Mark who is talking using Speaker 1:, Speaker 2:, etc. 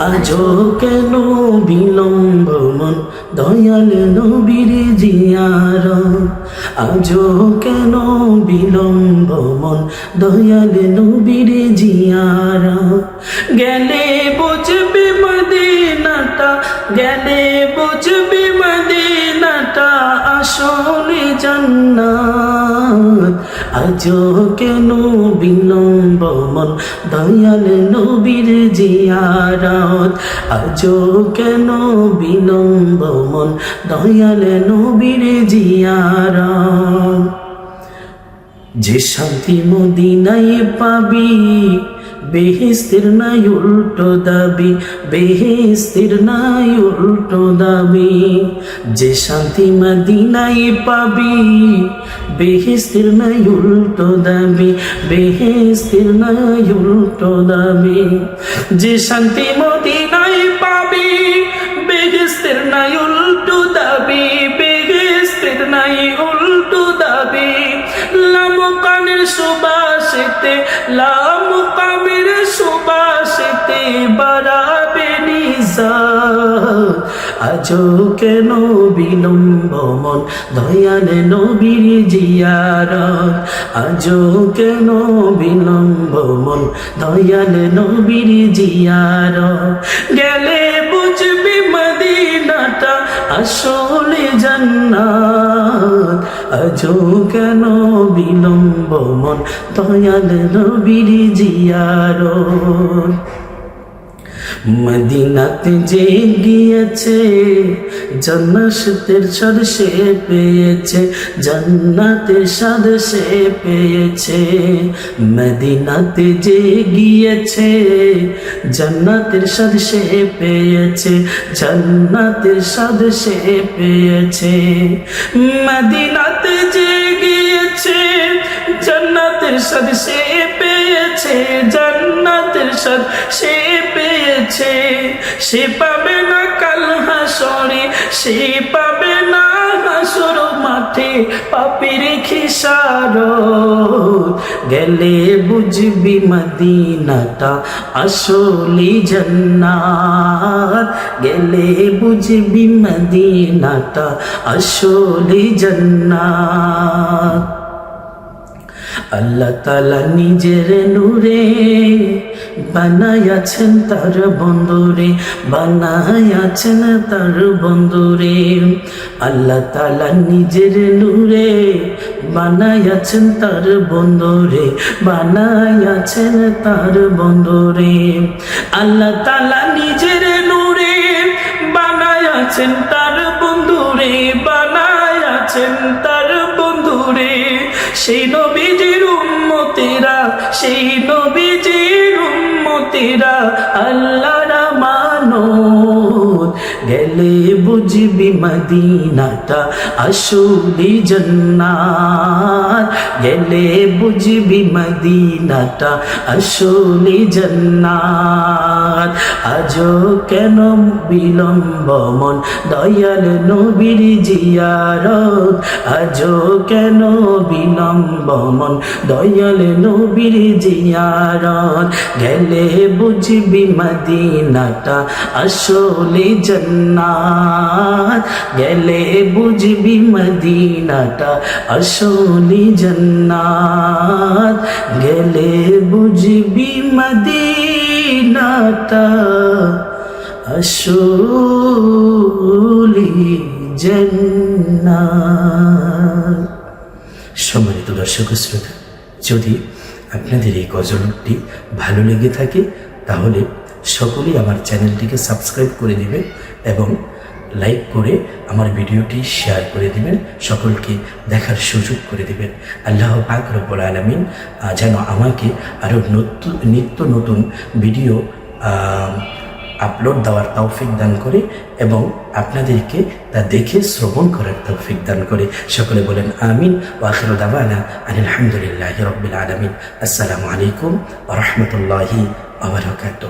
Speaker 1: আজও কেন বিলম্ব মন? দয়াল নবীর জিয়ার আজ কেন বিলম্ব মন? দয়াল নবীর জিয়ার গেলে বুঝবি মদিনাটা, গেলে বুঝবি মদিনাটা, আসলে জান্নাত। আজও কেন বিলম্ব মন, দয়াল নবীর জিয়ারত। আজও কেন বিলম্ব মন, দয়াল নবীর জিয়ারত। যে শান্তি মদিনায় পাবি বেহেস্তির নাই উল্টো দাবি, বেহেস্তির নাই উল্টো দাবি। যে শান্তি মদিনায় পাবি, বেহেস্তির নাই উল্টো দাবি, বেহেস্তির নাই উল্টো দাবি। যে শান্তি মদিনায় পাবি, বেহেস্তির নাই উল্টো দাবি, বেহেস্তির নাই উল্টো দাবি লামকানের সুবাসিতে লামকামের সুবাসিতে বাড়াবে নিজা আজও কেন বিলম্ব মন, দয়াল নবীর জিয়ার আজও কেন বিলম্ব মন, দয়াল নবীর জিয়ার গেলে বুঝবি মদিনাটা আসলে জান্নাত। আজও কেন বিলম্ব মন? তয়াল নবীর জিয়ার মদিনাতে যে গিয়েছে জন্নতের স্বাদ সে পেয়েছে জান্নাতের স্বাদ সে পেয়েছে। মদিনাতে যে গিয়েছে জান্নাতের স্বাদ সে পেয়েছে, জান্নাতের স্বাদ সে পেয়েছে। মদিনাতে যে গিয়েছে জান্নাতের স্বাদ সে পেয়েছে, জান্নাতের স্বাদ সে পেয়েছে। সে পাবে না কাল হাসরে, সে পাবে না হাসর মাঠে, পাপির খিসার গেলে বুঝবি মদিনাটা আসলি জান্নাত। গেলে বুঝবি মদিনাটা আসলি জান্নাত। আল্লাহ তালা নিজের নূরে বানায়াছেন তার বন্ধুরে বানায়াছেন তার বন্ধুরে আল্লাহ তালা নিজের নূরে বানায়াছেন তার বন্ধুরে বানায়াছেন তার বন্ধুরে আল্লাহ তালা নিজের নূরে বানায়াছেন তার বন্ধুরে বানায়াছেন তার সেই নবীজির উন্মতিরা সেই নবীজির উম্মতেরা আল্লাহর মানো গেলে বুঝবি মদিনাটা আসলি জান্নাত। গেলে বুঝবি মদিনাটা আসলি জান্নাত। আজও কেন বিলম্ব মন? দয়াল নবীর জিয়ারত। আজও কেন বিলম্ব মন? দয়াল নবীর জিয়ারত। গেলে বুঝবি মদিনাটা আসলে জান্নাত। গেলে বুঝবি মদিনাটা আসলে জান্নাত। গেলে বুঝবি মদিনাটা আসলি জান্নাত। সম্মানিত দর্শক শ্রোতা, যদি আপনাদের এই গজলটি ভালো লেগে থাকে, তাহলে সকলেই আমার চ্যানেলটিকে সাবস্ক্রাইব করে দিবেন এবং লাইক করে আমার ভিডিওটি শেয়ার করে দিবেন, সকলকে দেখার সুযোগ করে দিবেন। আল্লাহ পাক রব্বুল আলমিন যেন আমাকে আরও নতুন, নিত্য নতুন ভিডিও আপলোড দেওয়ার তৌফিক দান করে এবং আপনাদেরকে তা দেখে শ্রবণ করার তৌফিক দান করে। সকলে বলেন আমিন। ওয়াখির দাবানা আলহামদুলিল্লাহ রবিল আলমিন। আসসালামু আলাইকুম রহমতুল্লাহি আবরকাত